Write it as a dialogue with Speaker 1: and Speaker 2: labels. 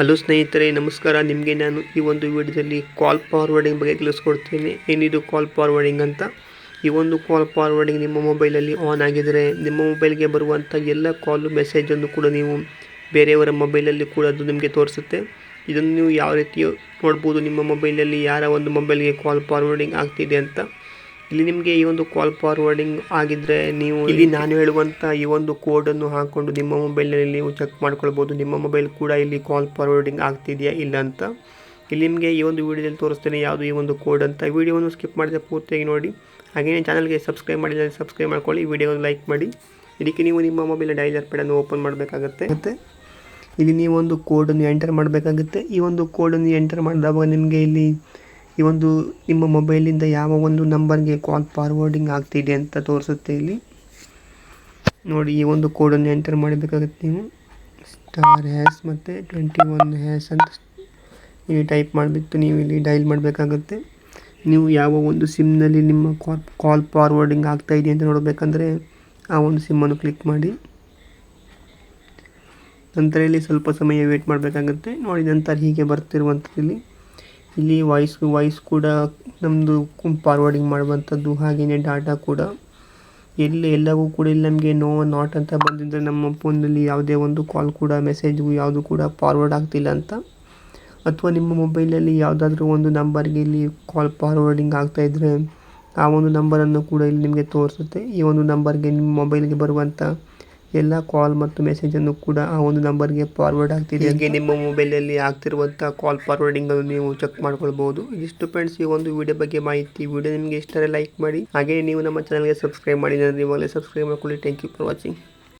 Speaker 1: Hello ಸ್ನೇಹಿತರೆ, ನಮಸ್ಕಾರ. ನಿಮಗೆ ನಾನು ಈ ಒಂದು ವಿಡಿಯೋದಲ್ಲಿ ಕಾಲ್ ಫಾರ್ವರ್ಡಿಂಗ್ ಬಗ್ಗೆ ತಿಳಿಸ್ಕೊಡ್ತೀನಿ. ಏನಿದು ಕಾಲ್ ಫಾರ್ವರ್ಡಿಂಗ್ ಅಂತ? ಈ ಒಂದು ಕಾಲ್ ಫಾರ್ವರ್ಡಿಂಗ್ ನಿಮ್ಮ ಮೊಬೈಲಲ್ಲಿ ಆನ್ ಆಗಿದರೆ, ನಿಮ್ಮ ಮೊಬೈಲ್ಗೆ ಬರುವಂಥ ಎಲ್ಲ ಕಾಲು ಮೆಸೇಜನ್ನು ಕೂಡ ನೀವು ಬೇರೆಯವರ ಮೊಬೈಲಲ್ಲಿ ಕೂಡ ಅದು ನಿಮಗೆ ತೋರಿಸುತ್ತೆ. ಇದನ್ನು ನೀವು ಯಾವ ರೀತಿ ನೋಡ್ಬೋದು, ನಿಮ್ಮ ಮೊಬೈಲಲ್ಲಿ ಯಾರ ಒಂದು ಮೊಬೈಲ್ಗೆ ಕಾಲ್ ಫಾರ್ವರ್ಡಿಂಗ್ ಆಗ್ತಿದೆ ಅಂತ. ಇಲ್ಲಿ ನಿಮಗೆ ಈ ಒಂದು ಕಾಲ್ ಫಾರ್ವರ್ಡಿಂಗ್ ಆಗಿದ್ರೆ ನೀವು ಇಲ್ಲಿ ನಾನು ಹೇಳುವಂತ ಈ ಒಂದು ಕೋಡ್ ಅನ್ನು ಹಾಕೊಂಡು ನಿಮ್ಮ ಮೊಬೈಲ್ನಲ್ಲಿ ನೀವು ಚೆಕ್ ಮಾಡ್ಕೊಳ್ಬಹುದು ನಿಮ್ಮ ಮೊಬೈಲ್ ಕೂಡ ಇಲ್ಲಿ ಕಾಲ್ ಫಾರ್ವರ್ಡಿಂಗ್ ಆಗ್ತಿದೆಯಾ ಇಲ್ಲ ಅಂತ. ಇಲ್ಲಿ ನಿಮಗೆ ಈ ಒಂದು ವಿಡಿಯೋದಲ್ಲಿ ತೋರಿಸ್ತೇನೆ ಯಾವುದು ಈ ಒಂದು ಕೋಡ್ ಅಂತ. ವಿಡಿಯೋವನ್ನು ಸ್ಕಿಪ್ ಮಾಡಿದ್ರೆ ಪೂರ್ತಿಯಾಗಿ ನೋಡಿ. ಹಾಗೆಯೇ ಚಾನಲ್ಗೆ ಸಬ್ಸ್ಕ್ರೈಬ್ ಮಾಡಿದರೆ ಸಬ್ಸ್ಕ್ರೈಬ್ ಮಾಡ್ಕೊಳ್ಳಿ. ವಿಡಿಯೋವನ್ನು ಲೈಕ್ ಮಾಡಿ. ಇದಕ್ಕೆ ನೀವು ನಿಮ್ಮ ಮೊಬೈಲ್ ಡೈಲರ್ ಪ್ಯಾಡನ್ನು ಓಪನ್ ಮಾಡಬೇಕಾಗುತ್ತೆ. ಮತ್ತು ಇಲ್ಲಿ ನೀವು ಒಂದು ಕೋಡನ್ನು ಎಂಟರ್ ಮಾಡಬೇಕಾಗುತ್ತೆ. ಈ ಒಂದು ಕೋಡನ್ನು ಎಂಟರ್ ಮಾಡಿದಾಗ ನಿಮಗೆ ಇಲ್ಲಿ ಈ ಒಂದು ನಿಮ್ಮ ಮೊಬೈಲಿಂದ ಯಾವ ಒಂದು ನಂಬರ್ಗೆ ಕಾಲ್ ಫಾರ್ವರ್ಡಿಂಗ್ ಆಗ್ತಿದೆ ಅಂತ ತೋರಿಸುತ್ತೆ ಇಲ್ಲಿ. ನೋಡಿ, ಈ ಒಂದು ಕೋಡನ್ನು ಎಂಟರ್ ಮಾಡಬೇಕಾಗುತ್ತೆ ನೀವು. ಸ್ಟಾರ್ ಹ್ಯಾಸ್ ಮತ್ತು ಟ್ವೆಂಟಿ ಒನ್ ಹ್ಯಾಸ್ ಅಂತ ಇಲ್ಲಿ ಟೈಪ್ ಮಾಡಿಬಿಟ್ಟು ನೀವು ಇಲ್ಲಿ ಡೈಲ್ ಮಾಡಬೇಕಾಗುತ್ತೆ. ನೀವು ಯಾವ ಒಂದು ಸಿಮ್ನಲ್ಲಿ ನಿಮ್ಮ ಕಾಲ್ ಕಾಲ್ ಫಾರ್ವರ್ಡಿಂಗ್ ಆಗ್ತಾ ಇದೆ ಅಂತ ನೋಡಬೇಕಂದ್ರೆ ಆ ಒಂದು ಸಿಮ್ಮನ್ನು ಕ್ಲಿಕ್ ಮಾಡಿ. ನಂತರ ಇಲ್ಲಿ ಸ್ವಲ್ಪ ಸಮಯ ವೇಟ್ ಮಾಡಬೇಕಾಗುತ್ತೆ. ನೋಡಿ, ನಂತರ ಹೀಗೆ ಬರ್ತಿರುವಂಥದ್ದು ಇಲ್ಲಿ. ಇಲ್ಲಿ ವಾಯ್ಸ್ ವಾಯ್ಸ್ ಕೂಡ ನಮ್ಮದು ಫಾರ್ವರ್ಡಿಂಗ್ ಮಾಡುವಂಥದ್ದು ಹಾಗೆಯೇ ಡಾಟಾ ಕೂಡ. ಎಲ್ಲಿ ಎಲ್ಲವೂ ಕೂಡ ಇಲ್ಲಿ ನಮಗೆ ನೋ ನಾಟ್ ಅಂತ ಬಂದಿದ್ದರೆ ನಮ್ಮ ಫೋನಲ್ಲಿ ಯಾವುದೇ ಒಂದು ಕಾಲ್ ಕೂಡ ಮೆಸೇಜು ಯಾವುದು ಕೂಡ ಫಾರ್ವರ್ಡ್ ಆಗ್ತಿಲ್ಲ ಅಂತ. ಅಥವಾ ನಿಮ್ಮ ಮೊಬೈಲಲ್ಲಿ ಯಾವುದಾದ್ರೂ ಒಂದು ನಂಬರ್ಗೆ ಇಲ್ಲಿ ಕಾಲ್ ಫಾರ್ವರ್ಡಿಂಗ್ ಆಗ್ತಾ ಇದ್ದರೆ ಆ ಒಂದು ನಂಬರನ್ನು ಕೂಡ ಇಲ್ಲಿ ನಿಮಗೆ ತೋರಿಸುತ್ತೆ. ಈ ಒಂದು ನಂಬರ್ಗೆ ನಿಮ್ಮ ಮೊಬೈಲ್ಗೆ ಬರುವಂಥ ಎಲ್ಲ ಕಾಲ್ ಮತ್ತು ಮೆಸೇಜನ್ನು ಕೂಡ ಆ ಒಂದು ನಂಬರ್ಗೆ ಫಾರ್ವರ್ಡ್ ಆಗ್ತಿದೆ. ಹೀಗೆ ನಿಮ್ಮ ಮೊಬೈಲಲ್ಲಿ ಆಗ್ತಿರುವಂಥ ಕಾಲ್ ಫಾರ್ವರ್ಡಿಂಗ್ ಅನ್ನು ನೀವು ಚೆಕ್ ಮಾಡ್ಕೊಳ್ಬಹುದು. ಇದಿಷ್ಟು ಫ್ರೆಂಡ್ಸ್ ಈ ಒಂದು ವಿಡಿಯೋ ಬಗ್ಗೆ ಮಾಹಿತಿ. ವಿಡಿಯೋ ನಿಮಗೆ ಇಷ್ಟರೇ ಲೈಕ್ ಮಾಡಿ. ಹಾಗೆ ನೀವು ನಮ್ಮ ಚಾನಲ್ಗೆ ಸಬ್ಸ್ಕ್ರೈಬ್ ಮಾಡಿ. ಇವಾಗಲೇ ಸಬ್ಸ್ಕ್ರೈಬ್ ಮಾಡ್ಕೊಳ್ಳಿ. Thank you for watching